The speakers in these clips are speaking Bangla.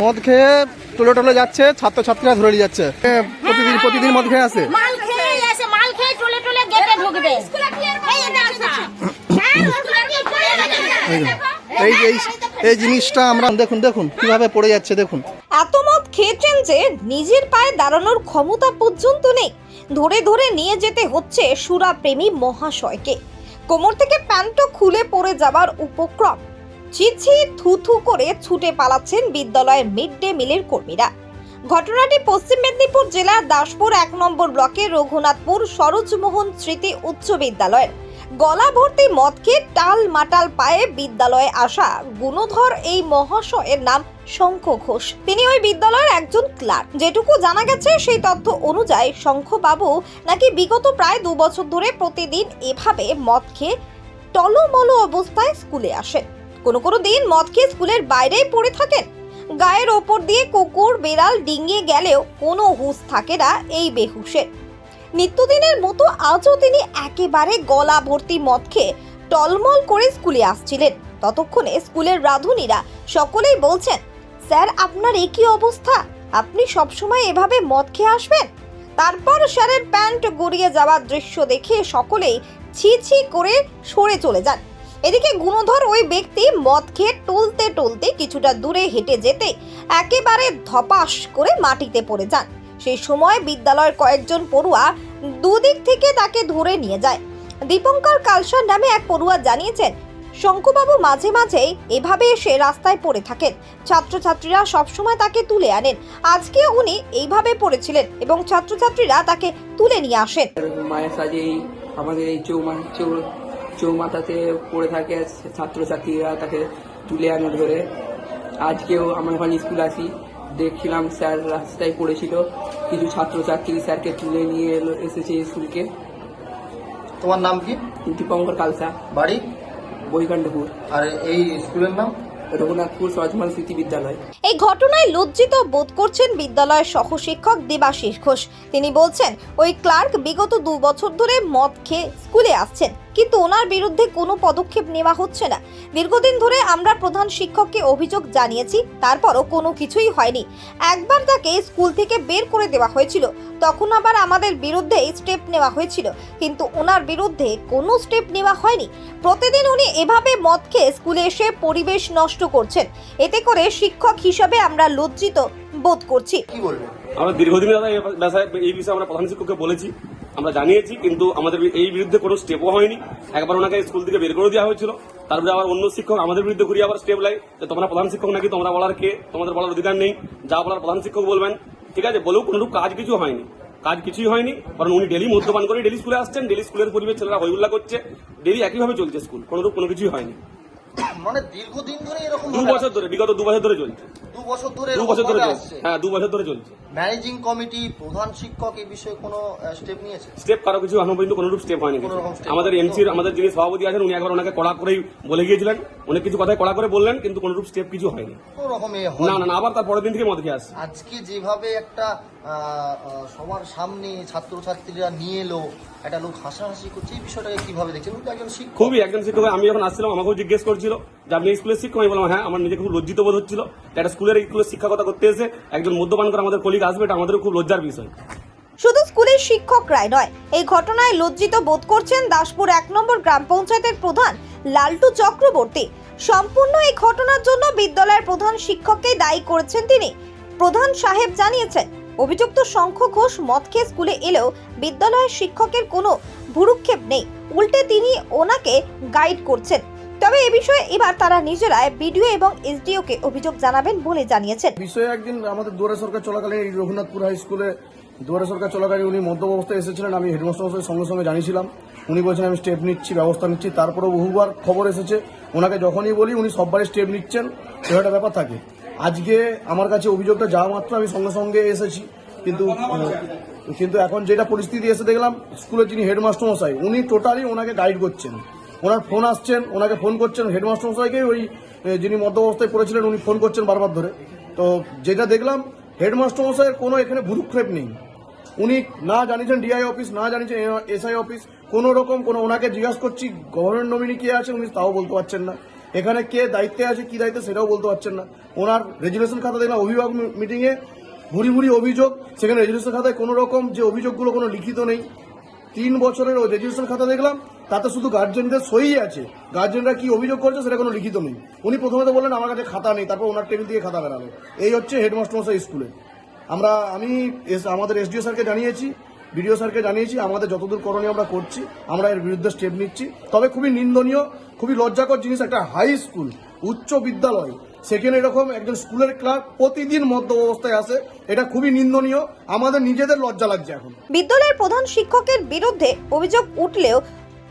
মদ খেয়ে টলে টলে যাচ্ছে ছাত্রছাত্রীরা ধরে নিয়ে যাচ্ছে। প্রতিদিন প্রতিদিন মদ খেয়ে আসে। মাল খেয়ে এসে মাল খেয়ে চলে টলে গেটে ঢুকবে। এই রাস্তা। স্কুলে কি করে যাবে? এই এই এই জিনিসটা আমরা দেখুন দেখুন কীভাবে পড়ে যাচ্ছে দেখুন। এত মদ খেয়েছেন যে নিজের পায়ে দাঁড়ানোর ক্ষমতা পর্যন্ত নেই। ধরে ধরে নিয়ে যেতে হচ্ছে সুরাপ্রেমী মহাশয়কে। কোমর থেকে প্যান্টও খুলে পড়ে যাবার উপক্রম। ছিছি থুথু করে ছুটে পালাচ্ছেন বিদ্যালয়ের মিড ডে মিলের কর্মীরা। ঘটনাটি পশ্চিম মেদিনীপুর জেলার দাসপুর এক নম্বর ব্লকের রঘুনাথপুর সরোজমোহন স্মৃতি উচ্চ বিদ্যালয়ের। গলা ভর্তি মদ খেয়ে টাল মাটাল পায়ে বিদ্যালয়ে আসা গুণধর এই মহাশয়ের নাম শঙ্খ ঘোষ। তিনি ওই বিদ্যালয়ের একজন ক্লার্ক। যেটুকু জানা গেছে, সেই তথ্য অনুযায়ী শঙ্খবাবু নাকি বিগত প্রায় দু বছর ধরে প্রতিদিন এভাবে মদ খেয়ে টলমলো অবস্থায় স্কুলে আসেন। কোনো কোনো দিন মদ খেয়ে স্কুলের বাইরেই পড়ে থাকেন। গায়ের ওপর দিয়ে কুকুর, বেড়াল ডিঙিয়ে গেলেও কোনো হুঁশ থাকে না এই বেহুশের নিত্যদিনের মতো আজও তিনি একেবারে গলা ভর্তি মদ খেয়ে টলমল করে স্কুলে আসছিলেন। ততক্ষণে স্কুলের রাঁধুনিরা সকলেই বলছেন, স্যার, আপনার এ কি অবস্থা? আপনি সবসময় এভাবে মদ খেয়ে আসবেন? তারপর স্যারের প্যান্ট গড়িয়ে যাওয়ার দৃশ্য দেখে সকলেই ছি ছি করে সরে চলে যান। এদিকে গুণধর ওই ব্যক্তি মদ খেয়ে টলতে টলতে কিছুটা দূরে হেঁটে যেতে একেবারে ধপাস করে মাটিতে পড়ে যান। সেই সময় বিদ্যালয়ের কয়েকজন পড়ুয়া দুদিক থেকে তাকে ধরে নিয়ে যায়। দীপঙ্কর কালসার নামে এক পড়ুয়া জানিয়েছেন, শঙ্কুবাবু মাঝে মাঝেই এভাবে এসে রাস্তায় পড়ে থাকেন। ছাত্রছাত্রীরা সবসময় তাকে তুলে আনেন। আজকে উনি এইভাবে পড়েছিলেন এবং ছাত্রছাত্রীরা তাকে তুলে নিয়ে আসেন। মায়ের সাজেই আমাদের এই চৌমা চৌমাথাতে পড়ে থাকে ছাত্রছাত্রীরা তাকে তুলে আনে ধরে। আজকেও আমরা যখন স্কুল আসি দেখছিলাম স্যার রাস্তায় পড়েছিল। কিছু ছাত্রছাত্রী স্যারকে তুলে নিয়ে এলো এসেছে স্কুলকে। তোমার নাম কি? দীপঙ্কর কালসা। বাড়ি? বৈকাণ্ডপুর। আর এই স্কুলের নাম? রঘুনাথপুর সরজমান স্মৃতি বিদ্যালয়। এই ঘটনায় লজ্জিত বোধ করছেন বিদ্যালয়ের সহশিক্ষক দেবাশিস ঘোষ। তিনি বলছেন ওই ক্লার্ক বিগত দু বছর ধরে মদ খেয়ে স্কুলে আসছেন। কিন্তু ওনার বিরুদ্ধে কোনো পদক্ষেপ নেওয়া হচ্ছে না। দীর্ঘদিন ধরে আমরা প্রধান শিক্ষককে অভিযোগ জানিয়েছি তারপরও কোনো কিছুই হয়নি। একবার তাকে স্কুল থেকে বের করে দেওয়া হয়েছিল তখন আবার আমাদের বিরুদ্ধে স্টেপ নেওয়া হয়েছিল কিন্তু ওনার বিরুদ্ধে কোনো স্টেপ নেওয়া হয়নি। প্রতিদিন উনি এভাবে মদ খেয়ে স্কুলে এসে পরিবেশ নষ্ট করছেন। এতে করে শিক্ষক হিসাবে আমরা লজ্জিত বোধ করছি। আমরা দীর্ঘদিন এই বিষয়ে আমরা প্রধান শিক্ষককে বলেছি। আমরা জানিয়েছি কিন্তু আমাদের এই বিরুদ্ধে কোনো স্টেপও হয়নি। একবার ওনাকে স্কুল থেকে বের করে দেওয়া হয়েছিল। তারপরে আবার অন্য শিক্ষক আমাদের বিরুদ্ধে ঘুরিয়ে আবার স্টেপ লাই। যে তোমরা প্রধান শিক্ষক নাকি তোমরা বলার কে তোমাদের বলার অধিকার নেই। যা বলার প্রধান শিক্ষক বলবেন। ঠিক আছে বলেও কোনোরূপ কাজ কিছু হয়নি। কাজ কিছুই হয়নি কারণ উনি ডেলি মদ্যপান করে ডেলি স্কুলে আসছেন। ডেলি স্কুলের পরিবেশ ছেলেরা হইহুল্লা করছে। ডেলি একইভাবে চলছে স্কুল কোনোরূপ কোনো কিছুই হয়নি। মানে দীর্ঘদিন ধরে এরকম দু বছর ধরে বিগত দু বছর ধরে চলছে। দু বছর ধরে দু বছর ধরে চলছে। হ্যাঁ দু বছর ধরে চলছে। ম্যানেজিং কমিটি প্রধান শিক্ষক এই বিষয়ে কোনো স্টেপ নিয়েছে? স্টেপ কারও কিছু এখনও পর্যন্ত কোনোরূপ স্টেপ হয়নি কোনো আমাদের। এমসির আমাদের যিনি সভাপতি আছেন উনি একবার ওনাকে কড়া করেই বলে গিয়েছিলেন। অনেক কিছু কথাই কড়া করে বললেন কিন্তু কোনোরূপ স্টেপ কিছু হয়নি। কোনো না না আবার তার পরের দিন থেকে মদ খেয়ে আসছে। আজকে যেভাবে একটা সবার সামনে ছাত্রছাত্রীরা নিয়ে এলো একটা লোক হাসাহাসি করছে এই বিষয়টাকে কীভাবে দেখছেন? একজন শিক্ষক। খুবই একজন শিক্ষক। আমি যখন আসছিলাম আমাকেও জিজ্ঞেস করছিল যে আপনি স্কুলের শিক্ষক? আমি বললাম হ্যাঁ আমার নিজেকে খুব লজ্জিত বোধ হচ্ছিল। একটা স্কুলের স্কুলের শিক্ষকতা করতে এসে একজন মদ্যপান করে আমাদের কলিগ আসবে, এটা আমাদের খুব লজ্জার বিষয়। শুধু স্কুলের শিক্ষকরাই নয়, এই ঘটনায় লজ্জিত বোধ করছেন দাসপুর এক নম্বর গ্রাম পঞ্চায়েতের প্রধান লালটু চক্রবর্তী। সম্পূর্ণ এই ঘটনার জন্য বিদ্যালয়ের প্রধান শিক্ষককেই দায়ী করেছেন তিনি। প্রধান সাহেব জানিয়েছেন, অভিযুক্ত শঙ্খ ঘোষ মদ খেয়ে স্কুলে এলেও বিদ্যালয়ের শিক্ষকের কোনো ভুরুক্ষেপ নেই। উল্টে তিনি ওনাকে গাইড করছেন। তবে এ বিষয়ে এবার তারা নিজেরাই বিডিও এবং এসডিওকে অভিযোগ জানাবেন বলে জানিয়েছেন। বিষয়ে একদিন আমাদের দুয়ারে সরকার চলাকালীন এই রঘুনাথপুর হাই স্কুলে দুয়ারে সরকার চলাকালীন উনি মধ্য অবস্থায় এসেছিলেন, আমি হেডমাস্টার সঙ্গে সঙ্গে জানিয়েছিলাম। উনি বলছেন, আমি স্টেপ নিচ্ছি, ব্যবস্থা নিচ্ছি। তারপরেও বহুবার খবর এসেছে, ওনাকে যখনই বলি উনি সববারই স্টেপ নিচ্ছেন একটা ব্যাপার থাকে। আজকে আমার কাছে অভিযোগটা যাওয়া মাত্র আমি সঙ্গে সঙ্গে এসেছি, কিন্তু কিন্তু এখন যেটা পরিস্থিতি এসে দেখলাম, স্কুলের যিনি হেডমাস্টার মশাই উনি টোটালি ওনাকে গাইড করছেন। ওনার ফোন আসছেন, ওনাকে ফোন করছেন, হেডমাস্টার মশাইকে ওই যিনি মধ্য অবস্থায় পড়েছিলেন উনি ফোন করছেন বারবার ধরে। তো যেটা দেখলাম, হেডমাস্টার মশাইয়ের কোনো এখানে ভুরুক্ষেপ নেই। উনি না জানিয়েছেন ডিআই অফিস, না জানিয়েছেন এসআই অফিস, কোনো রকম কোনো ওনাকে জিজ্ঞাসা করছি, গভর্নমেন্ট নমিনি কে আছে উনি তাও বলতে পারছেন না। এখানে কে দায়িত্বে আছে, কি দায়িত্বে সেটাও বলতে পারছেন না। ওনার রেজুলেশন খাতা দেখলাম অভিভাবক মিটিংয়ে ভুরি ভুরি অভিযোগ, সেখানে রেজুলেশন খাতায় কোনো রকম যে অভিযোগগুলো কোনো লিখিত নেই। তিন বছরের ওই রেজিস্ট্রেশন খাতা দেখলাম, তাতে শুধু গার্জেনদের সই আছে। গার্জেনরা কি অভিযোগ করছে সেটা কোনো লিখিত নেই। উনি প্রথমে তো বললেন, আমার কাছে খাতা নেই। তারপর ওনার টেবিল থেকে খাতা বেরালো। এই হচ্ছে হেডমাস্টার মশাই স্কুলে। আমরা, আমি আমাদের এসডিও স্যারকে জানিয়েছি, বিডিও স্যারকে জানিয়েছি, আমাদের যতদূর করণীয় আমরা করছি, আমরা এর বিরুদ্ধে স্টেপ নিচ্ছি। তবে খুবই নিন্দনীয়, খুবই লজ্জাকর জিনিস, একটা হাই স্কুল উচ্চ বিদ্যালয় সেখানে এরকম একজন স্কুলের ক্লার্ক প্রতিদিন মধ্য অবস্থায় আসে, এটা খুবই নিন্দনীয়। আমাদের নিজেদের লজ্জা লাগছে এখন। বিদ্যালয়ের প্রধান শিক্ষকের বিরুদ্ধে অভিযোগ উঠলেও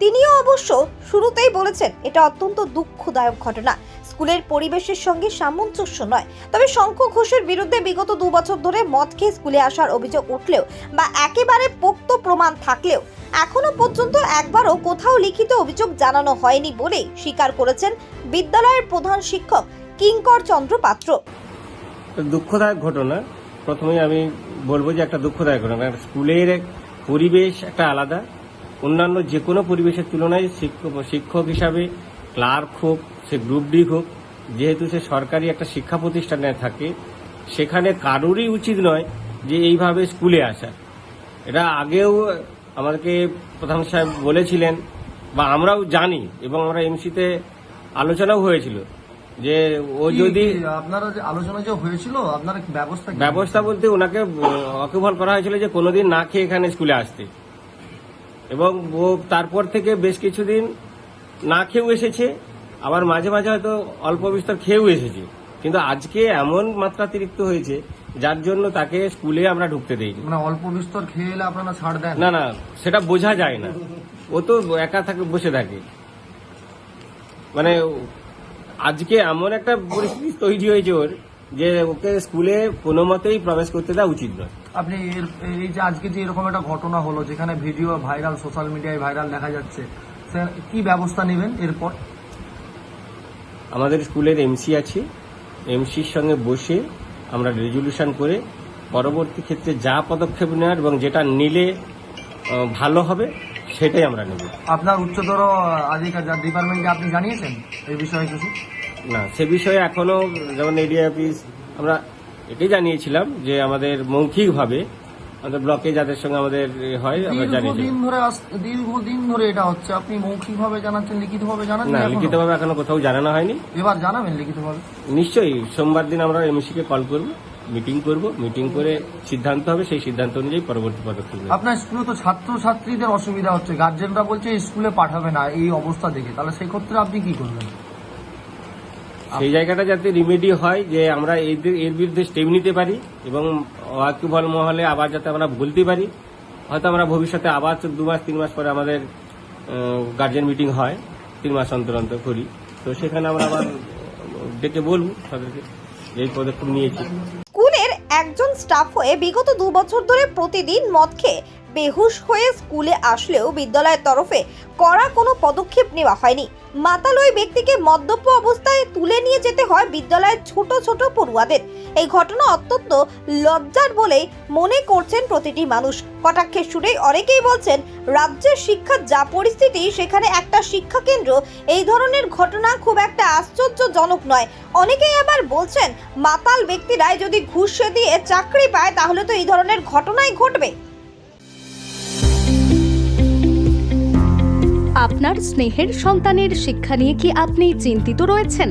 তিনিও অবশ্য শুরুতেই বলেছেন, এটা অত্যন্ত দুঃখদায়ক ঘটনা। স্কুলের পরিবেশের সঙ্গে সামঞ্জস্য নয়। তবে শঙ্খ ঘোষের বিরুদ্ধে বিগত দু বছর ধরে মদ খেয়ে স্কুলে আসার অভিযোগ উঠলেও বা একেবারে পোক্ত প্রমাণ থাকলেও এখনও পর্যন্ত একবারও কোথাও লিখিত অভিযোগ জানানো হয়নি বলেই স্বীকার করেছেন বিদ্যালয়ের প্রধান শিক্ষক কিঙ্কর চন্দ্র পাত্র। দুঃখদায়ক ঘটনা। প্রথমে আমি বলব যে একটা দুঃখদায়ক ঘটনা। স্কুলের পরিবেশ একটা আলাদা। অন্যান্য যে কোনো পরিবেশের তুলনায় শিক্ষক শিক্ষক হিসাবে ক্লার্ক হোক, সে গ্রুপ ডি হোক, যেহেতু সে সরকারি একটা শিক্ষা প্রতিষ্ঠানে থাকে, সেখানে কারোরই উচিত নয় যে এইভাবে স্কুলে আসা। এটা আগেও আমাদেরকে প্রধান সাহেব বলেছিলেন বা আমরাও জানি এবং আমরা এমসিতে আলোচনাও হয়েছিল। যে ও যদি আপনারা যে আলোচনা যে হয়েছিল আপনার ব্যবস্থা ব্যবস্থা বলতে ওনাকে অকুভল করা হয়েছিল যে কোনোদিন না খেয়ে এখানে স্কুলে আসতে। এবং ও তারপর থেকে বেশ কিছুদিন না খেয়েও এসেছে। আবার মাঝে মাঝে হয়তো অল্প বিস্তর খেয়েও এসেছে। কিন্তু আজকে এমন মাত্রাতিরিক্ত হয়েছে যার জন্য তাকে স্কুলে আমরা ঢুকতে দেইনি। মানে অল্প বিস্তর খেয়ে এলে আপনারা ছাড় দেন? না না সেটা বোঝা যায় না। ও তো একা থাকে বসে থাকে। মানে আজকে এমন একটা পরিস্থিতি তৈরি হয়েছে ওর যে ওকে স্কুলে কোনো মতেই প্রবেশ করতে দেওয়া উচিত নয়। আপনি এর এই যে আজকে যে এরকম একটা ঘটনা হলো যেখানে ভিডিও ভাইরাল সোশ্যাল মিডিয়ায় ভাইরাল দেখা যাচ্ছে স্যার কি ব্যবস্থা নেবেন এরপর? আমাদের স্কুলের এমসি আছে। এমসির সঙ্গে বসে আমরা রেজলিউশন করে পরবর্তী ক্ষেত্রে যা পদক্ষেপ নেওয়ার এবং যেটা নিলে ভালো হবে সেটাই আমরা নেব। আপনার উচ্চতর আধিকার ডিপার্টমেন্টে আপনি জানিয়েছেন এই বিষয়ে কিছু? না সে বিষয়ে এখনও যেমন এরিয়া অফিস আমরা এটাই জানিয়েছিলাম যে আমাদের মৌখিকভাবে আমাদের ব্লকে যাদের সঙ্গে আমাদের হয় আমরা জানিয়েছি দীর্ঘদিন ধরে দীর্ঘদিন ধরে এটা হচ্ছে। আপনি মৌখিক ভাবে জানাচ্ছেন লিখিত ভাবে জানান না লিখিতভাবে এখনও কোথাও জানানো হয়নি। এবার জানাবেন লিখিত ভাবে নিশ্চয়ই সোমবার দিন আমরা এমসিকে কল করব। মিটিং করব মিটিং করে সিদ্ধান্ত হবে সেই সিদ্ধান্ত অনুযায়ী পরবর্তী পদক্ষেপ নেব। আপনার স্কুলে তো ছাত্র ছাত্রীদের অসুবিধা হচ্ছে গার্জেনরা বলছে স্কুলে পাঠাবে না এই অবস্থা দেখে। তাহলে সেই ক্ষেত্রে আপনি কি করবেন? সেই জায়গাটা যাতে রিমেডি হয় যে আমরা এদের এর বিরুদ্ধে স্টেপ নিতে পারি এবং ওয়াকিবল মহলে আবার যাতে আমরা বলতে পারি। হয়তো আমরা ভবিষ্যতে আবার তো দু মাস তিন মাস পরে আমাদের গার্জেন মিটিং হয় তিন মাস অন্তর অন্তর করি। তো সেখানে আমরা আবার ডেকে বলব তাদেরকে যে এই পদক্ষেপ নিয়েছি। একজন স্টাফ হয়ে বিগত দু বছর ধরে প্রতিদিন মদ খেয়ে বেহুশ হয়ে স্কুলে আসলেও বিদ্যালয়ের তরফে করা কোনো পদক্ষেপ নেওয়া হয়নি। মাতাল ওই ব্যক্তিকে মদ্যপ অবস্থায় তুলে নিয়ে যেতে হয় বিদ্যালয়ের ছোট ছোট পড়ুয়াদের। এই ঘটনা অত্যন্ত লজ্জার বলেই মনে করছেন প্রতিটি মানুষ। কটাক্ষের সুরেই অনেকেই বলছেন, রাজ্যের শিক্ষার যা পরিস্থিতি, সেখানে একটা শিক্ষা কেন্দ্র, এই ধরনের ঘটনা খুব একটা আশ্চর্যজনক নয়। অনেকেই আবার বলছেন, মাতাল ব্যক্তিরাই যদি ঘুষ দিয়ে চাকরি পায়, তাহলে তো এই ধরনের ঘটনাই ঘটবে। আপনার স্নেহের সন্তানের শিক্ষা নিয়ে কি আপনি চিন্তিত রয়েছেন?